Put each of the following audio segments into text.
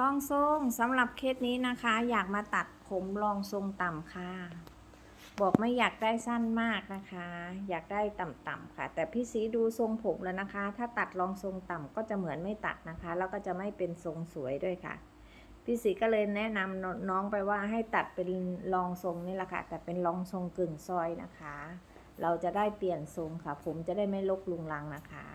รองทรงสำหรับเคสนี้นะคะ อยากมาตัดผมรองทรงต่ำค่ะ บอกไม่อยากได้สั้นมากนะคะ อยากได้ต่ำๆค่ะ แต่พี่สีดูทรงผมแล้วนะคะ ถ้าตัดรองทรงต่ำก็จะเหมือนไม่ตัดนะคะ แล้วก็จะไม่เป็นทรงสวยด้วยค่ะ พี่สีก็เลยแนะนำน้องไปว่าให้ตัดเป็นรองทรงนี่แหละค่ะ แต่เป็นรองทรงกึ่งซอยนะคะ เราจะได้เปลี่ยนทรงค่ะ ผมจะได้ไม่ลกลุงลังนะคะ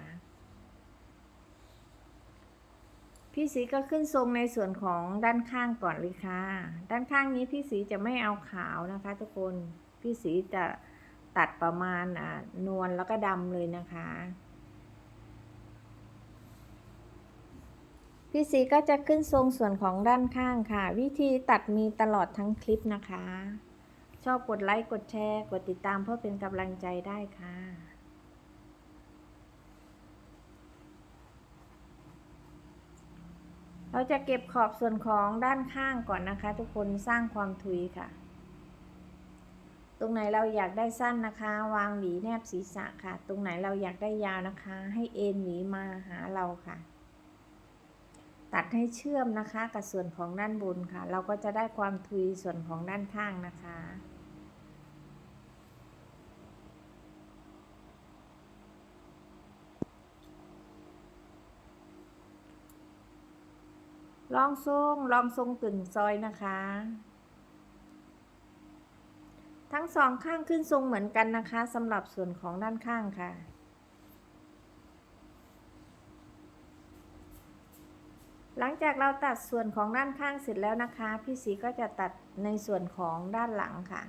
พี่สีก็ขึ้นทรงในส่วนของด้านข้างก่อนเลยค่ะ ด้านข้างนี้พี่สีจะไม่เอาขาวนะคะ ทุกคน พี่สีจะตัดประมาณอ่านวลแล้วก็ดำเลยนะคะ พี่สีก็จะขึ้นทรงส่วนของด้านข้างค่ะ วิธีตัดมีตลอดทั้งคลิปนะคะ ชอบกดไลค์ กดแชร์ กดติดตามเพื่อเป็นกำลังใจได้ค่ะ เราจะเก็บขอบส่วนของด้านข้างก่อนนะคะ ทุกคนสร้างความทุยค่ะ ตรงไหนเราอยากได้สั้นนะคะ วางหวีแนบศีรษะค่ะ ตรงไหนเราอยากได้ยาวนะคะ ให้เอ็นหวีมาหาเราค่ะ ตัดให้เชื่อมนะคะกับส่วนของด้านบนค่ะ เราก็จะได้ความทุยส่วนของด้านข้างนะคะ ลองทรงลองทรงกึ่งซอยนะคะ ทั้งสองข้างขึ้นทรงเหมือนกันนะคะสำหรับส่วนของด้านข้างค่ะหลังจากเราตัดส่วนของด้านข้างเสร็จแล้วนะคะ พี่สีก็จะตัดในส่วนของด้านหลังค่ะ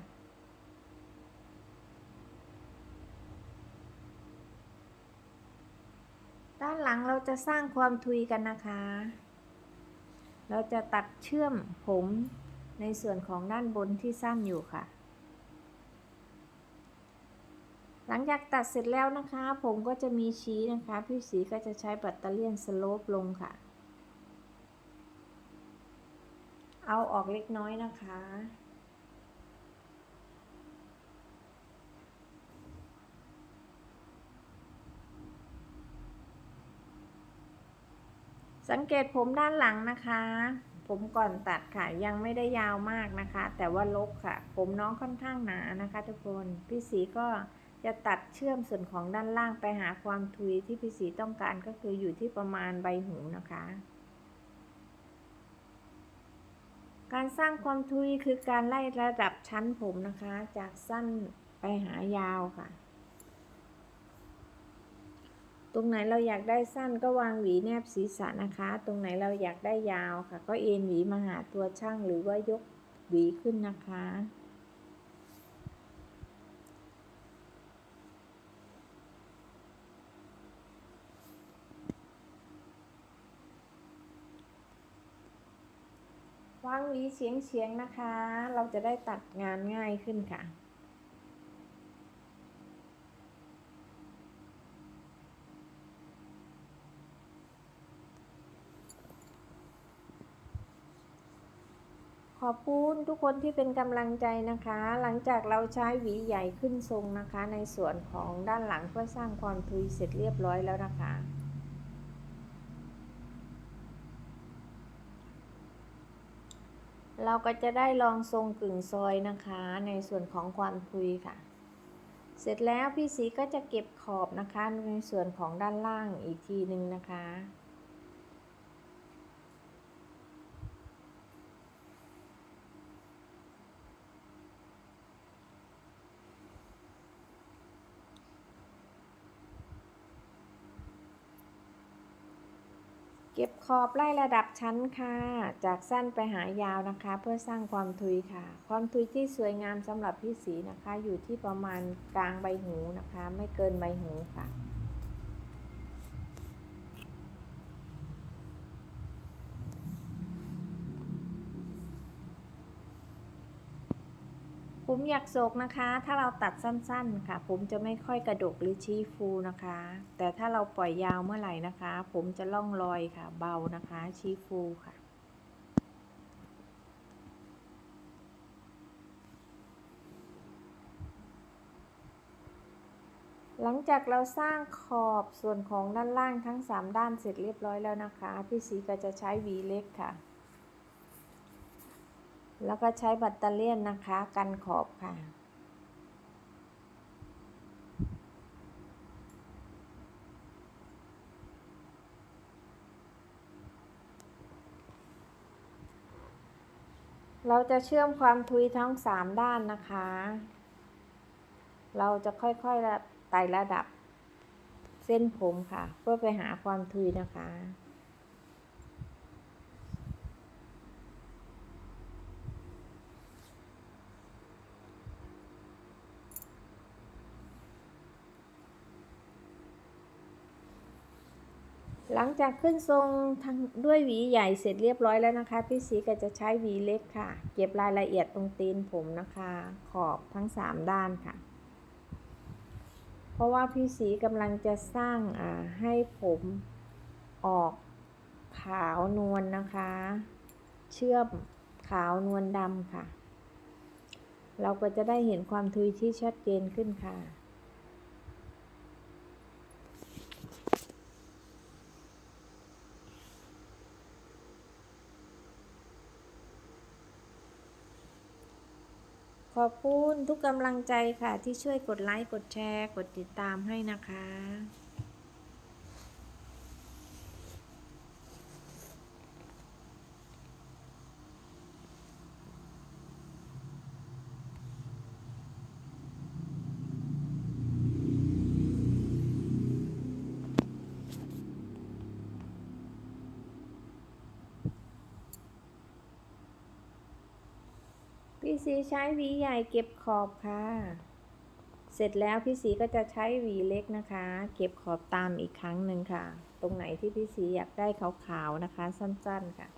ด้านหลังเราจะสร้างความทุยกันนะคะ เราจะตัดเชื่อมผมในส่วนของด้านบนที่สั้นอยู่ค่ะ หลังจากตัดเสร็จแล้วนะคะ ผมก็จะมีชี้นะคะ พี่สีก็จะใช้บัตเตอรี่ยนสโลปลงค่ะ เอาออกเล็กน้อยนะคะ สังเกตผมด้านหลังนะคะ ผมก่อนตัดค่ะ ยังไม่ได้ยาวมากนะคะ แต่ว่าลกค่ะ ผมน้องค่อนข้างหนานะคะ ทุกคนพี่สีก็จะตัดเชื่อมส่วนของด้านล่างไปหาความทุยที่พี่สีต้องการก็คืออยู่ที่ประมาณใบหูนะคะ การสร้างความทุยคือการไล่ระดับชั้นผมนะคะ จากสั้นไปหายาวค่ะ ตรงไหนเราอยากได้สั้นก็วางหวีแนบศีรษะนะคะ ตรงไหนเราอยากได้ยาวค่ะ ก็เอ็นหวีมาหาตัวช่างหรือว่ายกหวีขึ้นนะคะวางหวีเฉียงเฉียงๆนะคะ เราจะได้ตัดงานง่ายขึ้นค่ะ ขอบคุณทุกคนที่เป็นกำลังใจนะคะ หลังจากเราใช้หวีใหญ่ขึ้นทรงนะคะ ในส่วนของด้านหลังเพื่อสร้างความทุยเสร็จเรียบร้อยแล้วนะคะ เราก็จะได้ลองทรงกึ่งซอยนะคะ ในส่วนของความทุยค่ะ เสร็จแล้วพี่สีก็จะเก็บขอบนะคะในส่วนของด้านล่างอีกทีหนึ่งนะคะ ก็บขอบไล่ระดับชั้นค่ะ จากสั้นไปหายาวนะคะ เพื่อสร้างความทุยค่ะ ความทุยที่สวยงามสำหรับพี่สีนะคะ อยู่ที่ประมาณกลางใบหูนะคะ ไม่เกินใบหูค่ะ ผมอยากโศกนะคะ ถ้าเราตัดสั้นๆค่ะ ผมจะไม่ค่อยกระดกหรือชี้ฟูนะคะ แต่ถ้าเราปล่อยยาวเมื่อไหร่นะคะ ผมจะล่องลอยค่ะ เบานะคะ ชี้ฟูค่ะหลังจากเราสร้างขอบส่วนของด้านล่างทั้ง 3 ด้านเสร็จเรียบร้อยแล้วนะคะ พี่สีก็จะใช้หวีเล็กค่ะ แล้วก็ใช้แบัตเตอเลียนนะคะกันขอบค่ะ เราจะเชื่อมความทุยทั้งสามด้านนะคะ เราจะค่อยๆระไต่ระดับเส้นผมค่ะ เพื่อไปหาความทุยนะคะ จากขึ้นทรงทางด้วยหวีใหญ่เสร็จเรียบร้อยแล้วนะคะ พี่สีก็จะใช้หวีเล็กค่ะ เก็บรายละเอียดตรงตีนผมนะคะ ขอบทั้ง 3 ด้านค่ะ เพราะว่าพี่สีกำลังจะสร้างให้ผมออกขาวนวลนนะคะ เชื่อมขาวนวลดำค่ะ เราก็จะได้เห็นความทุยที่ชัดเจนขึ้นค่ะ ขอบคุณทุกกำลังใจค่ะที่ช่วยกดไลค์ กดแชร์ กดติดตามให้นะคะ พี่สีใช้หวีใหญ่เก็บขอบค่ะ เสร็จแล้วพี่สีก็จะใช้หวีเล็กนะคะ เก็บขอบตามอีกครั้งหนึ่งค่ะ ตรงไหนที่พี่สีอยากได้ขาวๆนะคะ สั้นๆค่ะ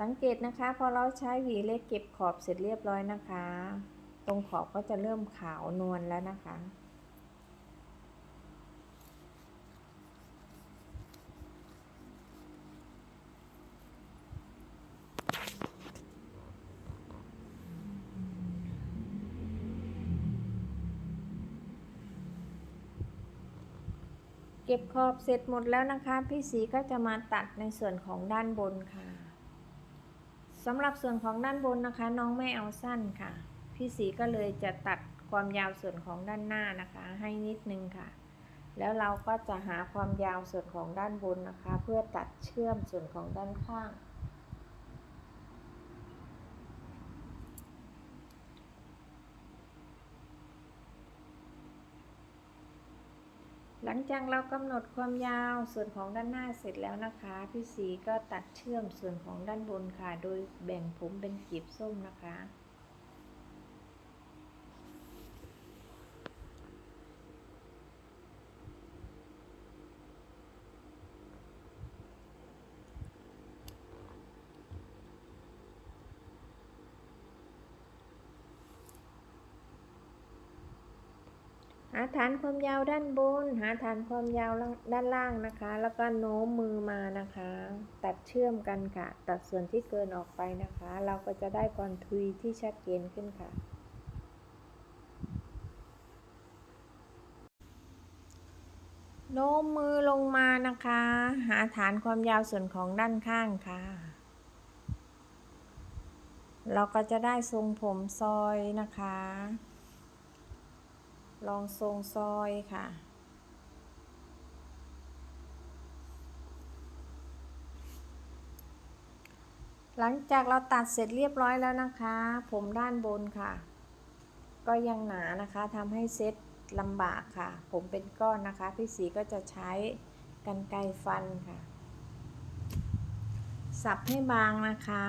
สังเกตนะคะ พอเราใช้หวีเล็กเก็บขอบเสร็จเรียบร้อยนะคะ ตรงขอบก็จะเริ่มขาวนวลแล้วนะคะเก็บขอบเสร็จหมดแล้วนะคะ พี่สีก็จะมาตัดในส่วนของด้านบนค่ะ สำหรับส่วนของด้านบนนะคะ น้องไม่เอาสั้นค่ะ พี่สีก็เลยจะตัดความยาวส่วนของด้านหน้านะคะ ให้นิดนึงค่ะ แล้วเราก็จะหาความยาวส่วนของด้านบนนะคะ เพื่อตัดเชื่อมส่วนของด้านข้าง หลังจากเรากำหนดความยาวส่วนของด้านหน้าเสร็จแล้วนะคะ พี่สีก็ตัดเชื่อมส่วนของด้านบนค่ะ โดยแบ่งผมเป็นกลีบส้มนะคะ หาฐานความยาวด้านบน หาฐานความยาวด้านล่างนะคะ แล้วก็โน้มมือมานะคะ ตัดเชื่อมกันค่ะ ตัดส่วนที่เกินออกไปนะคะ เราก็จะได้ความทุยที่ชัดเจนขึ้นค่ะ โน้มมือลงมานะคะ หาฐานความยาวส่วนของด้านข้างค่ะ เราก็จะได้ทรงผมซอยนะคะ ลองทรงซอยค่ะ หลังจากเราตัดเสร็จเรียบร้อยแล้วนะคะ ผมด้านบนค่ะ ก็ยังหนานะคะทำให้เซ็ตลำบากค่ะ ผมเป็นก้อนนะคะ พี่สีก็จะใช้กันไกฟันค่ะ สับให้บางนะคะ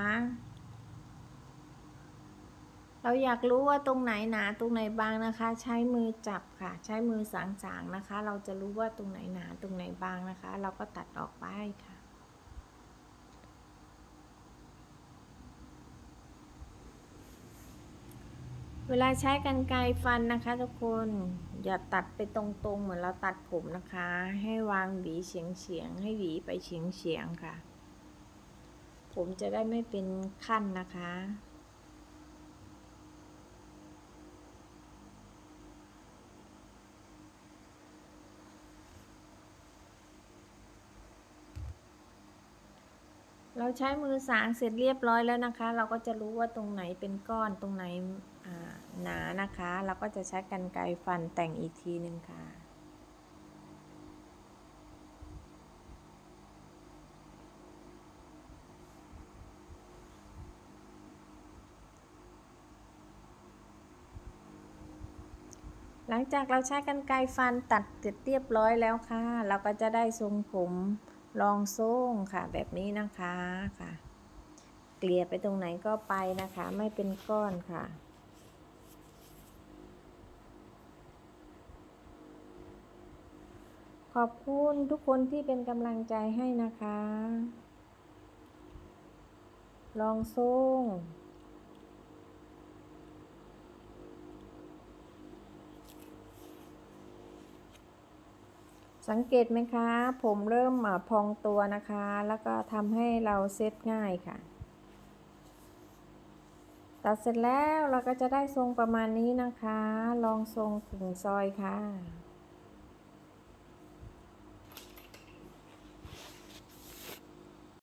เราอยากรู้ว่าตรงไหนหนาตรงไหนบางนะคะ ใช้มือจับค่ะ ใช้มือสางๆนะคะ เราจะรู้ว่าตรงไหนหนาตรงไหนบางนะคะ เราก็ตัดออกไปค่ะเวลาใช้กันไกรฟันนะคะ ทุกคนอย่าตัดไปตรงๆ เหมือนเราตัดผมนะคะ ให้วางหวีเฉียงๆให้หวีไปเฉียงๆค่ะ ผมจะได้ไม่เป็นขั้นนะคะ เราใช้มือสางเสร็จเรียบร้อยแล้วนะคะ เราก็จะรู้ว่าตรงไหนเป็นก้อนตรงไหนหนานะคะ เราก็จะใช้กรรไกรฟันแต่งอีกทีหนึ่งค่ะ หลังจากเราใช้กรรไกรฟันตัดเสร็จเรียบร้อยแล้วค่ะ เราก็จะได้ทรงผม รองโซ่งค่ะ แบบนี้นะคะค่ะ เกลี่ยไปตรงไหนก็ไปนะคะ ไม่เป็นก้อนค่ะขอบคุณทุกคนที่เป็นกำลังใจให้นะคะ ลองโซ่ง สังเกตไหมคะ ผมเริ่มอพองตัวนะคะ แล้วก็ทำให้เราเซตง่ายค่ะ ตัดเสร็จแล้วเราก็จะได้ทรงประมาณนี้นะคะ ลองทรงผึ่งซอยค่ะ